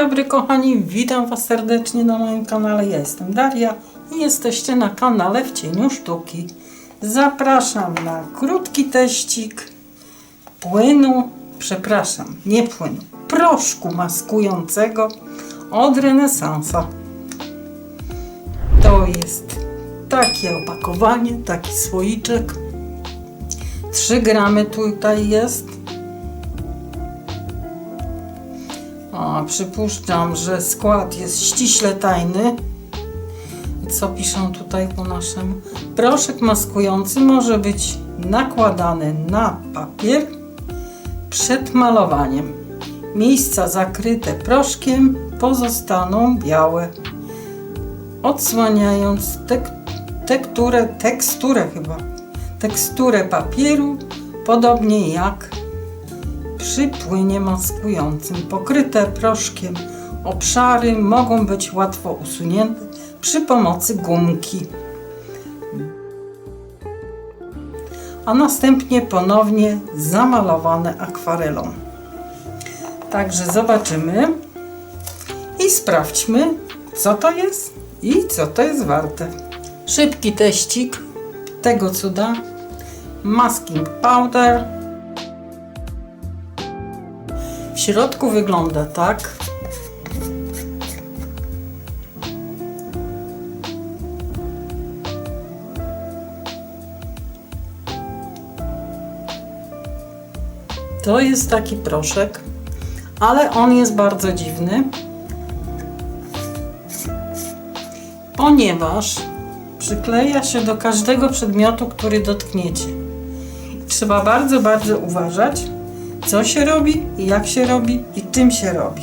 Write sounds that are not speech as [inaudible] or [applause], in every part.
Dobry kochani, witam Was serdecznie na moim kanale. Ja jestem Daria i jesteście na kanale W Cieniu Sztuki. Zapraszam na krótki teścik płynu, przepraszam, nie płynu, proszku maskującego od Renesansa. To jest takie opakowanie, taki słoiczek. 3 gramy tutaj jest. A, przypuszczam, że skład jest ściśle tajny. Co piszą tutaj po naszemu? Proszek maskujący może być nakładany na papier przed malowaniem. Miejsca zakryte proszkiem pozostaną białe, odsłaniając tek tekturę, teksturę chyba, teksturę papieru, podobnie jak przy płynie maskującym. Pokryte proszkiem obszary mogą być łatwo usunięte przy pomocy gumki. A następnie ponownie zamalowane akwarelą. Także zobaczymy i sprawdźmy, co to jest i co to jest warte. Szybki teścik tego cuda. Masking powder. Środku wygląda tak. To jest taki proszek, ale on jest bardzo dziwny, ponieważ przykleja się do każdego przedmiotu, który dotkniecie. Trzeba bardzo, bardzo uważać, co się robi jak się robi i czym się robi.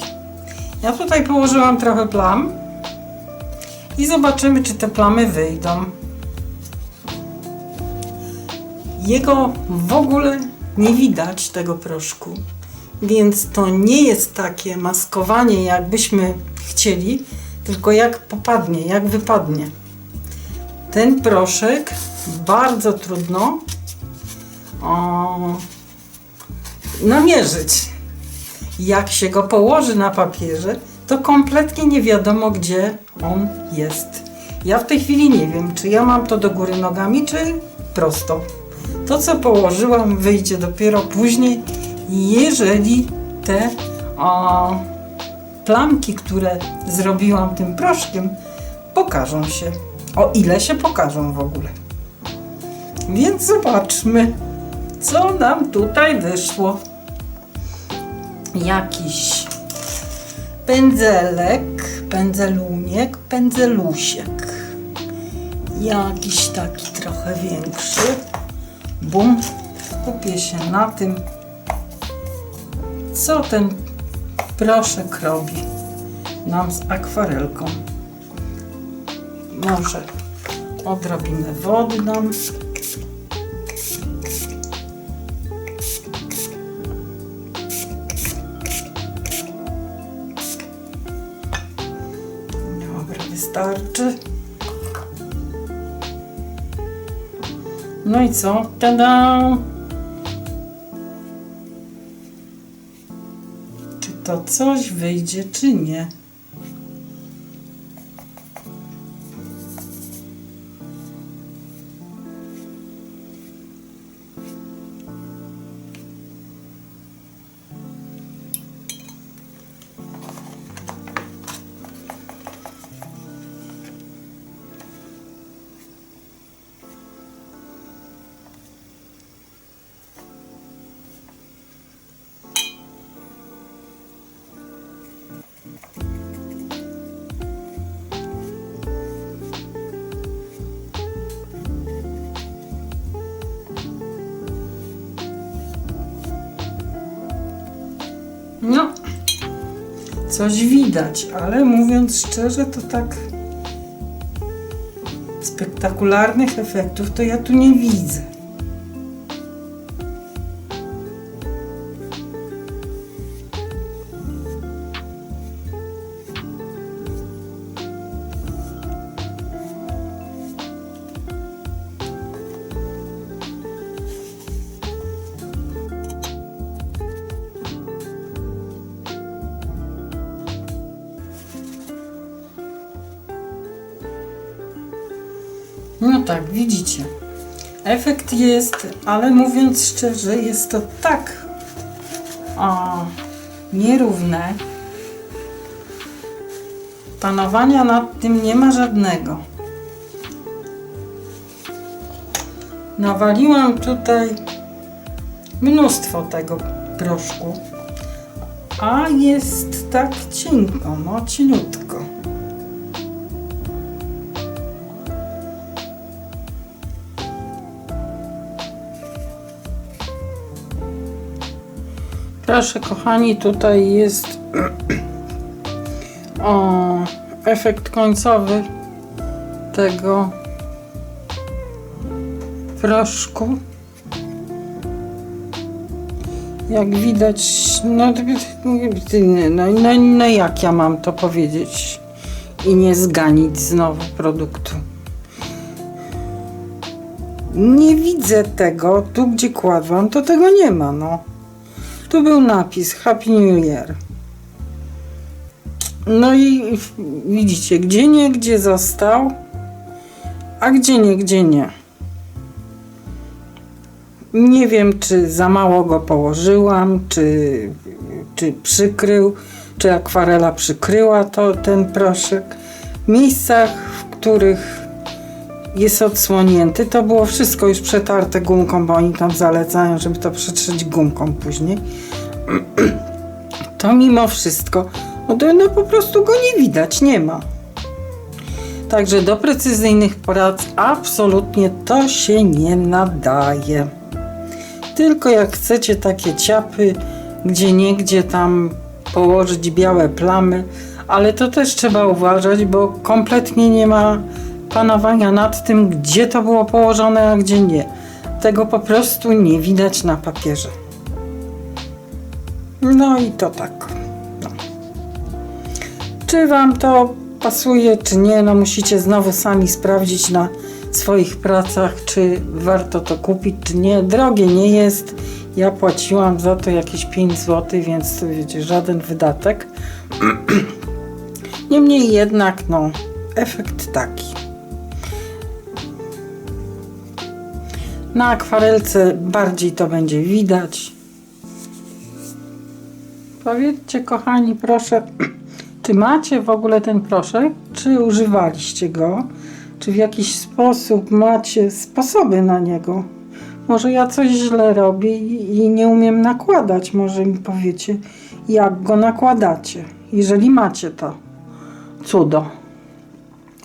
Ja tutaj położyłam trochę plam i zobaczymy, czy te plamy wyjdą. Jego w ogóle nie widać, tego proszku, więc to nie jest takie maskowanie, jakbyśmy chcieli, tylko jak popadnie, jak wypadnie. Ten proszek bardzo trudno o, namierzyć. Jak się go położy na papierze, to kompletnie nie wiadomo, gdzie on jest. Ja w tej chwili nie wiem, czy ja mam to do góry nogami, czy prosto. To, co położyłam, wyjdzie dopiero później, jeżeli te o, plamki, które zrobiłam tym proszkiem, pokażą się. O ile się pokażą w ogóle. Więc zobaczmy, co nam tutaj wyszło. Jakiś pędzelek, pędzeluniek, pędzelusiek. Jakiś taki trochę większy. Bum. Skupię się na tym, co ten proszek robi nam z akwarelką. Może odrobinę wody nam. No i co? Tada! Czy to coś wyjdzie, czy nie? Coś widać, ale mówiąc szczerze, to tak spektakularnych efektów to ja tu nie widzę. Tak, widzicie. Efekt jest, ale mówiąc szczerze, jest to tak nierówne. Panowania nad tym nie ma żadnego. Nawaliłam tutaj mnóstwo tego proszku, a jest tak cienko, no cieniutko. Proszę kochani, tutaj jest [clears throat] o, efekt końcowy tego proszku. Jak widać, no, no, no, no jak ja mam to powiedzieć i nie zganić znowu produktu. Nie widzę tego, tu gdzie kładłam, to tego nie ma, no. Tu był napis Happy New Year. No i widzicie, gdzie nie, gdzie został, a gdzie nie, gdzie nie. Nie wiem, czy za mało go położyłam, czy, czy przykrył, czy akwarela przykryła to, ten proszek. W miejscach, w których jest odsłonięty, to było wszystko już przetarte gumką, bo oni tam zalecają, żeby to przetrzeć gumką później. [clears throat] To mimo wszystko, no, no po prostu go nie widać, nie ma. Także do precyzyjnych prac absolutnie to się nie nadaje. Tylko jak chcecie takie ciapy, gdzie niegdzie tam położyć białe plamy, ale to też trzeba uważać, bo kompletnie nie ma panowania nad tym, gdzie to było położone, a gdzie nie. Tego po prostu nie widać na papierze. No i to tak. No. Czy Wam to pasuje, czy nie? No musicie znowu sami sprawdzić na swoich pracach, czy warto to kupić, czy nie. Drogie nie jest. Ja płaciłam za to jakieś 5 zł, więc to wiecie, żaden wydatek. [clears throat] Niemniej jednak, no, efekt taki. Na akwarelce bardziej to będzie widać. Powiedzcie, kochani, proszę, [clears throat] czy macie w ogóle ten proszek? Czy używaliście go? Czy w jakiś sposób macie sposoby na niego? Może ja coś źle robię i nie umiem nakładać. Może mi powiecie, jak go nakładacie, jeżeli macie to cudo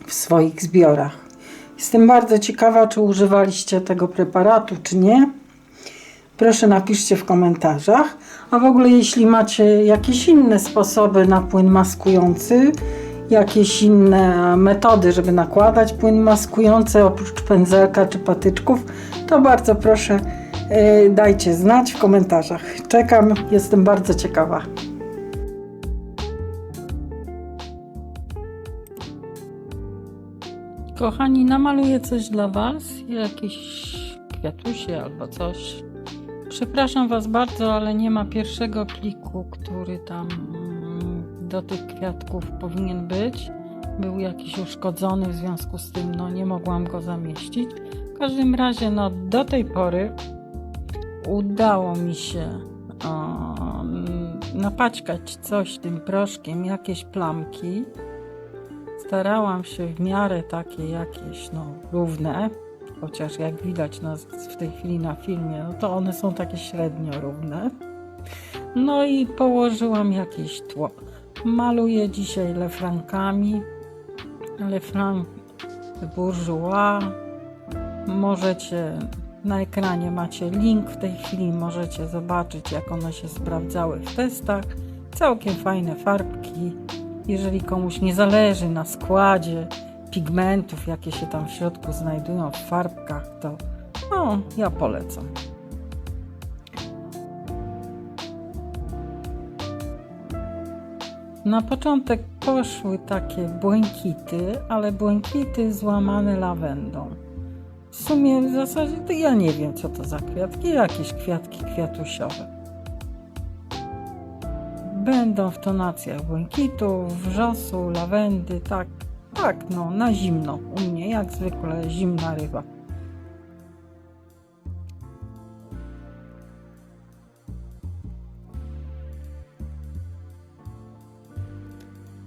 w swoich zbiorach. Jestem bardzo ciekawa, czy używaliście tego preparatu, czy nie. Proszę napiszcie w komentarzach. A w ogóle jeśli macie jakieś inne sposoby na płyn maskujący, jakieś inne metody, żeby nakładać płyn maskujący oprócz pędzelka czy patyczków, to bardzo proszę e, dajcie znać w komentarzach. Czekam, jestem bardzo ciekawa. Kochani, namaluję coś dla Was, jakieś kwiatusie albo coś. Przepraszam Was bardzo, ale nie ma pierwszego pliku, który tam mm, do tych kwiatków powinien być. Był jakiś uszkodzony, w związku z tym no, nie mogłam go zamieścić. W każdym razie, no, do tej pory udało mi się um, napaćkać coś tym proszkiem, jakieś plamki. Starałam się w miarę takie jakieś, no, równe, chociaż jak widać no, w tej chwili na filmie, no to one są takie średnio równe. No i położyłam jakieś tło. Maluję dzisiaj lefrankami. Lefranc bourgeois. Możecie, na ekranie macie link w tej chwili, możecie zobaczyć jak one się sprawdzały w testach. Całkiem fajne farbki. Jeżeli komuś nie zależy na składzie pigmentów, jakie się tam w środku znajdują w farbkach, to no, ja polecam. Na początek poszły takie błękity, ale błękity złamane lawendą. W sumie w zasadzie to ja nie wiem, co to za kwiatki, jakieś kwiatki kwiatusiowe. Będą w tonacjach błękitu, wrzosu, lawendy, tak, tak, no na zimno. U mnie jak zwykle zimna ryba.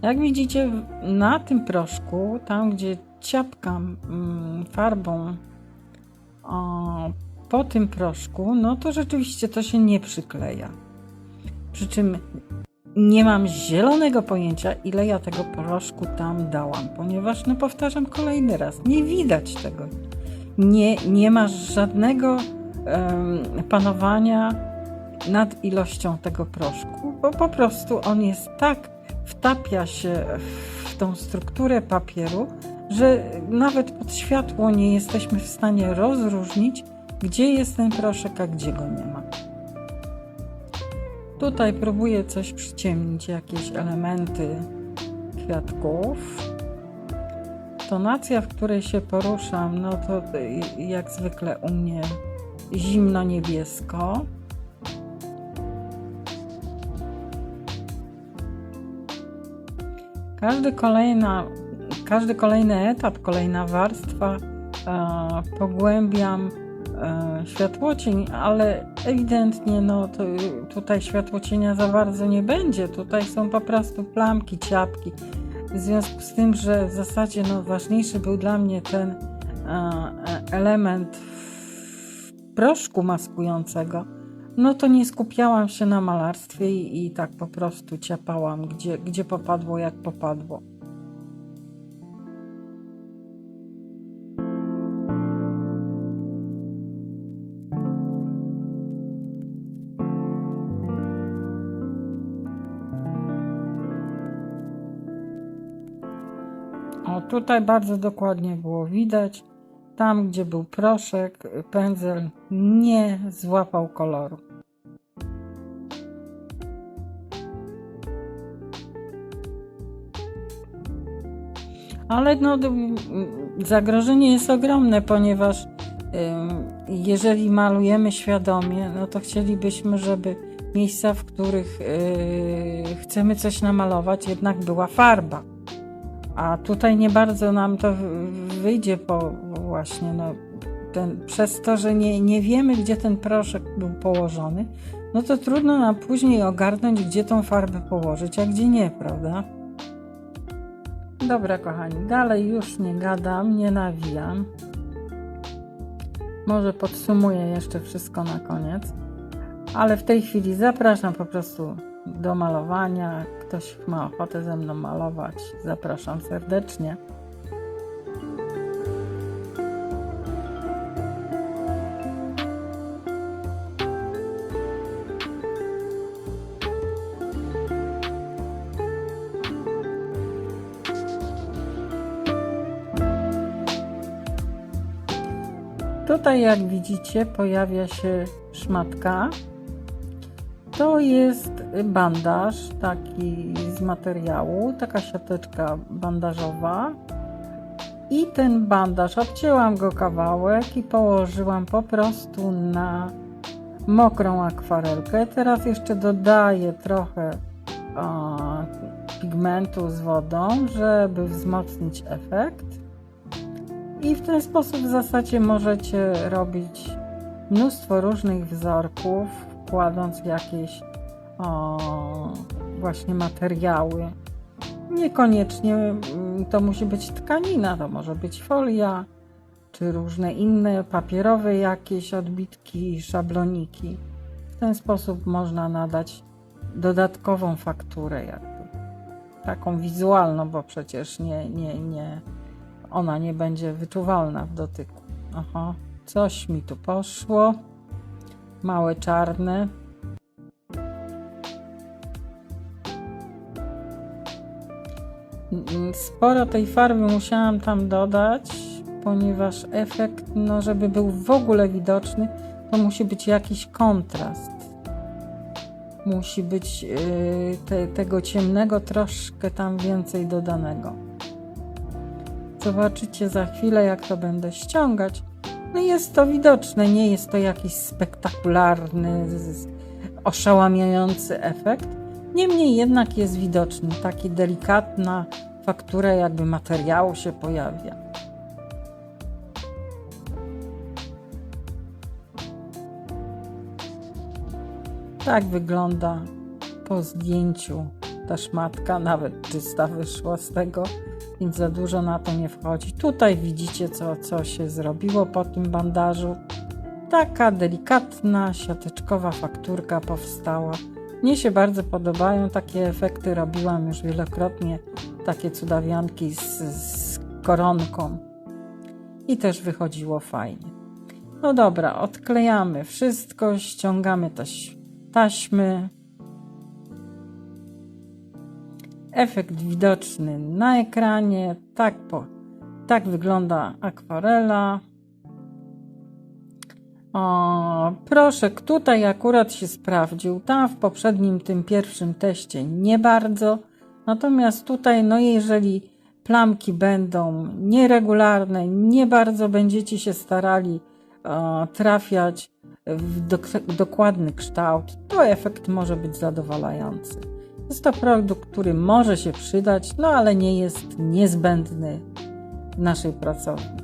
Jak widzicie, na tym proszku, tam gdzie ciapkam mm, farbą o, po tym proszku, no to rzeczywiście to się nie przykleja. Przy czym nie mam zielonego pojęcia, ile ja tego proszku tam dałam, ponieważ, no powtarzam kolejny raz, nie widać tego. Nie, nie ma żadnego em, panowania nad ilością tego proszku, bo po prostu on jest tak, wtapia się w tą strukturę papieru, że nawet pod światło nie jesteśmy w stanie rozróżnić, gdzie jest ten proszek, a gdzie go nie ma. Tutaj próbuję coś przyciemnić, jakieś elementy kwiatków. Tonacja, w której się poruszam, no to jak zwykle u mnie zimno-niebiesko. Każdy, kolejna, każdy kolejny etap, kolejna warstwa e, pogłębiam e, światłocień, ale ewidentnie no, to, tutaj światłocienia za bardzo nie będzie. Tutaj są po prostu plamki, ciapki. W związku z tym, że w zasadzie no, ważniejszy był dla mnie ten e, element proszku maskującego, no to nie skupiałam się na malarstwie i, i tak po prostu ciapałam, gdzie, gdzie popadło, jak popadło. O, tutaj bardzo dokładnie było widać. Tam, gdzie był proszek, pędzel nie złapał koloru. Ale no, zagrożenie jest ogromne, ponieważ jeżeli malujemy świadomie, no to chcielibyśmy, żeby miejsca, w których yy, chcemy coś namalować, jednak była farba. A tutaj nie bardzo nam to wyjdzie, bo właśnie no, ten, przez to, że nie, nie wiemy, gdzie ten proszek był położony, no to trudno nam później ogarnąć, gdzie tą farbę położyć, a gdzie nie, prawda? Dobra, kochani, dalej już nie gadam, nie nawijam. Może podsumuję jeszcze wszystko na koniec, ale w tej chwili zapraszam po prostu do malowania. Ktoś ma ochotę ze mną malować, zapraszam serdecznie. Tutaj, jak widzicie, pojawia się szmatka. To jest bandaż taki z materiału, taka siateczka bandażowa. I ten bandaż obcięłam go kawałek i położyłam po prostu na mokrą akwarelkę. Teraz jeszcze dodaję trochę pigmentu z wodą, żeby wzmocnić efekt. I w ten sposób w zasadzie możecie robić mnóstwo różnych wzorków, kładąc jakieś o, właśnie materiały. Niekoniecznie mm, to musi być tkanina, to może być folia, czy różne inne papierowe jakieś odbitki, szabloniki. W ten sposób można nadać dodatkową fakturę, jakby taką wizualną, bo przecież nie, nie, nie, ona nie będzie wyczuwalna w dotyku. Aha, coś mi tu poszło. Małe czarne. Mm, Sporo tej farby musiałam tam dodać, ponieważ efekt, no żeby był w ogóle widoczny, to musi być jakiś kontrast. Musi być yy, te, tego ciemnego troszkę tam więcej dodanego. Zobaczycie za chwilę, jak to będę ściągać. No jest to widoczne, nie jest to jakiś spektakularny, oszałamiający efekt. Niemniej jednak jest widoczny, taki delikatna fakturę jakby materiału się pojawia. Tak wygląda po zdjęciu ta szmatka, nawet czysta wyszła z tego, więc za dużo na to nie wchodzi. Tutaj widzicie, co, co się zrobiło po tym bandażu. Taka delikatna, siateczkowa fakturka powstała. Mnie się bardzo podobają takie efekty. Robiłam już wielokrotnie takie cudawianki z, z koronką i też wychodziło fajnie. No dobra, odklejamy wszystko, ściągamy taś, taśmy. Efekt widoczny na ekranie. Tak, po, tak wygląda akwarela. O, proszek tutaj akurat się sprawdził. Tam w poprzednim, tym pierwszym teście nie bardzo. Natomiast tutaj, no jeżeli plamki będą nieregularne, nie bardzo będziecie się starali e, trafiać w dok- dokładny kształt, to efekt może być zadowalający. Jest to produkt, który może się przydać, no ale nie jest niezbędny w naszej pracowni.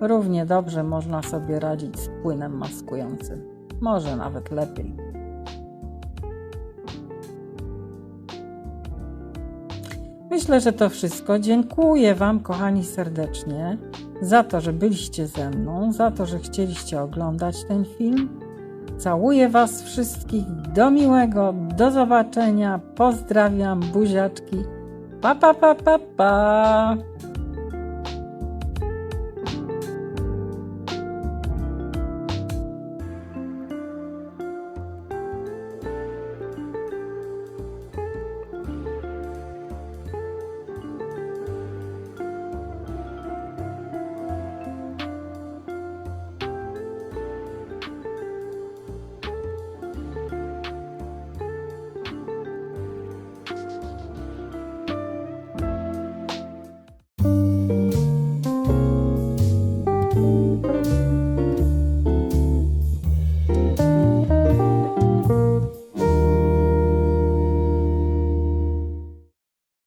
Równie dobrze można sobie radzić z płynem maskującym. Może nawet lepiej. Myślę, że to wszystko. Dziękuję Wam, kochani, serdecznie za to, że byliście ze mną, za to, że chcieliście oglądać ten film. Całuję Was wszystkich. Do miłego, do zobaczenia. Pozdrawiam, buziaczki. Pa, pa, pa, pa, pa.